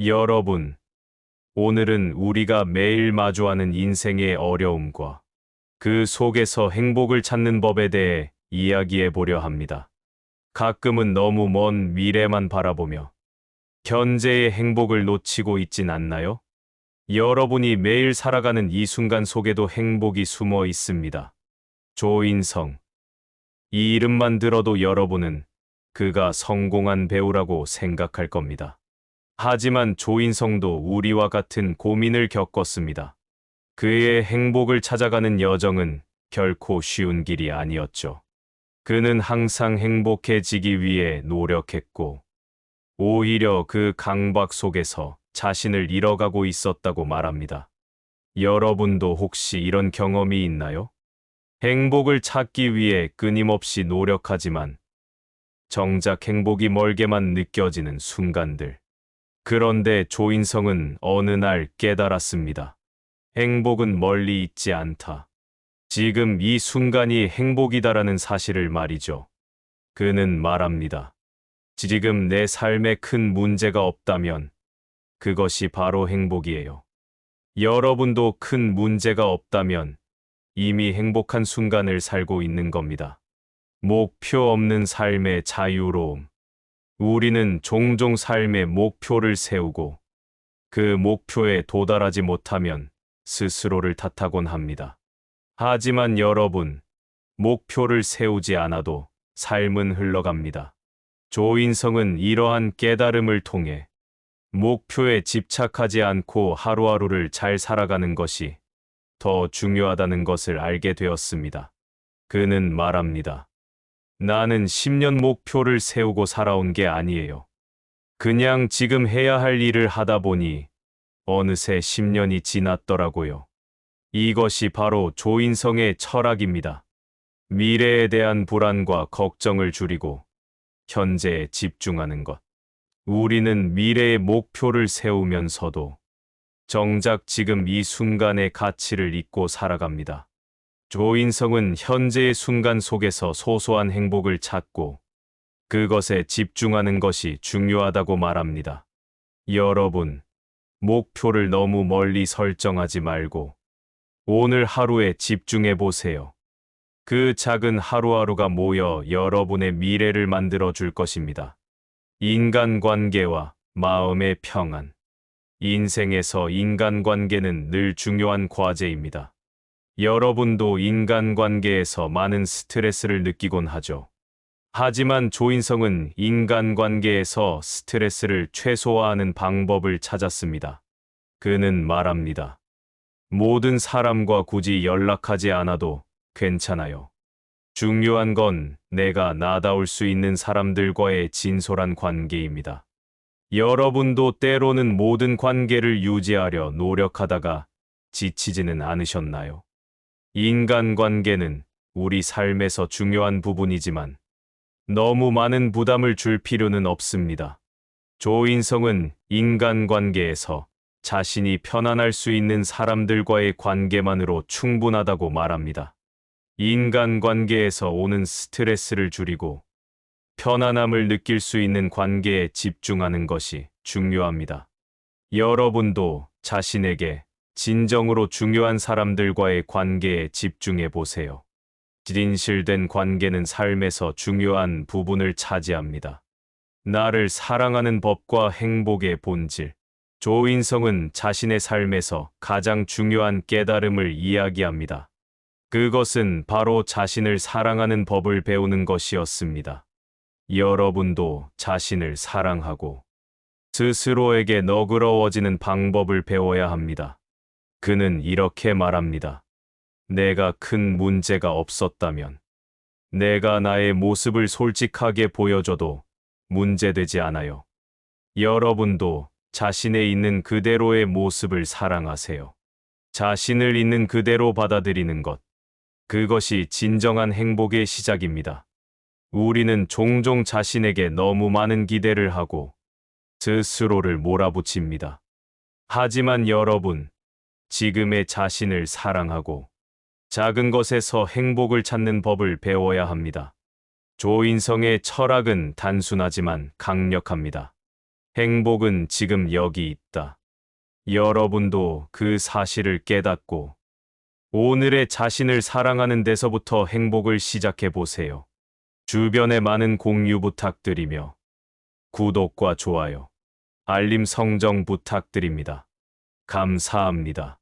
여러분, 오늘은 우리가 매일 마주하는 인생의 어려움과 그 속에서 행복을 찾는 법에 대해 이야기해 보려 합니다. 가끔은 너무 먼 미래만 바라보며 현재의 행복을 놓치고 있진 않나요? 여러분이 매일 살아가는 이 순간 속에도 행복이 숨어 있습니다. 조인성. 이 이름만 들어도 여러분은 그가 성공한 배우라고 생각할 겁니다. 하지만 조인성도 우리와 같은 고민을 겪었습니다. 그의 행복을 찾아가는 여정은 결코 쉬운 길이 아니었죠. 그는 항상 행복해지기 위해 노력했고, 오히려 그 강박 속에서 자신을 잃어가고 있었다고 말합니다. 여러분도 혹시 이런 경험이 있나요? 행복을 찾기 위해 끊임없이 노력하지만 정작 행복이 멀게만 느껴지는 순간들. 그런데 조인성은 어느 날 깨달았습니다. 행복은 멀리 있지 않다. 지금 이 순간이 행복이다라는 사실을 말이죠. 그는 말합니다. 지금 내 삶에 큰 문제가 없다면 그것이 바로 행복이에요. 여러분도 큰 문제가 없다면 이미 행복한 순간을 살고 있는 겁니다. 목표 없는 삶의 자유로움. 우리는 종종 삶의 목표를 세우고 그 목표에 도달하지 못하면 스스로를 탓하곤 합니다. 하지만 여러분, 목표를 세우지 않아도 삶은 흘러갑니다. 조인성은 이러한 깨달음을 통해 목표에 집착하지 않고 하루하루를 잘 살아가는 것이 더 중요하다는 것을 알게 되었습니다. 그는 말합니다. 나는 10년 목표를 세우고 살아온 게 아니에요. 그냥 지금 해야 할 일을 하다 보니 어느새 10년이 지났더라고요. 이것이 바로 조인성의 철학입니다. 미래에 대한 불안과 걱정을 줄이고 현재에 집중하는 것. 우리는 미래의 목표를 세우면서도 정작 지금 이 순간의 가치를 잊고 살아갑니다. 조인성은 현재의 순간 속에서 소소한 행복을 찾고 그것에 집중하는 것이 중요하다고 말합니다. 여러분, 목표를 너무 멀리 설정하지 말고 오늘 하루에 집중해 보세요. 그 작은 하루하루가 모여 여러분의 미래를 만들어 줄 것입니다. 인간관계와 마음의 평안. 인생에서 인간관계는 늘 중요한 과제입니다. 여러분도 인간관계에서 많은 스트레스를 느끼곤 하죠. 하지만 조인성은 인간관계에서 스트레스를 최소화하는 방법을 찾았습니다. 그는 말합니다. 모든 사람과 굳이 연락하지 않아도 괜찮아요. 중요한 건 내가 나다울 수 있는 사람들과의 진솔한 관계입니다. 여러분도 때로는 모든 관계를 유지하려 노력하다가 지치지는 않으셨나요? 인간관계는 우리 삶에서 중요한 부분이지만 너무 많은 부담을 줄 필요는 없습니다. 조인성은 인간관계에서 자신이 편안할 수 있는 사람들과의 관계만으로 충분하다고 말합니다. 인간관계에서 오는 스트레스를 줄이고 편안함을 느낄 수 있는 관계에 집중하는 것이 중요합니다. 여러분도 자신에게 진정으로 중요한 사람들과의 관계에 집중해 보세요. 진실된 관계는 삶에서 중요한 부분을 차지합니다. 나를 사랑하는 법과 행복의 본질. 조인성은 자신의 삶에서 가장 중요한 깨달음을 이야기합니다. 그것은 바로 자신을 사랑하는 법을 배우는 것이었습니다. 여러분도 자신을 사랑하고 스스로에게 너그러워지는 방법을 배워야 합니다. 그는 이렇게 말합니다. 내가 큰 문제가 없었다면, 내가 나의 모습을 솔직하게 보여줘도 문제되지 않아요. 여러분도 자신의 있는 그대로의 모습을 사랑하세요. 자신을 있는 그대로 받아들이는 것. 그것이 진정한 행복의 시작입니다. 우리는 종종 자신에게 너무 많은 기대를 하고 스스로를 몰아붙입니다. 하지만 여러분, 지금의 자신을 사랑하고 작은 것에서 행복을 찾는 법을 배워야 합니다. 조인성의 철학은 단순하지만 강력합니다. 행복은 지금 여기 있다. 여러분도 그 사실을 깨닫고 오늘의 자신을 사랑하는 데서부터 행복을 시작해 보세요. 주변에 많은 공유 부탁드리며 구독과 좋아요, 알림 성정 부탁드립니다. 감사합니다.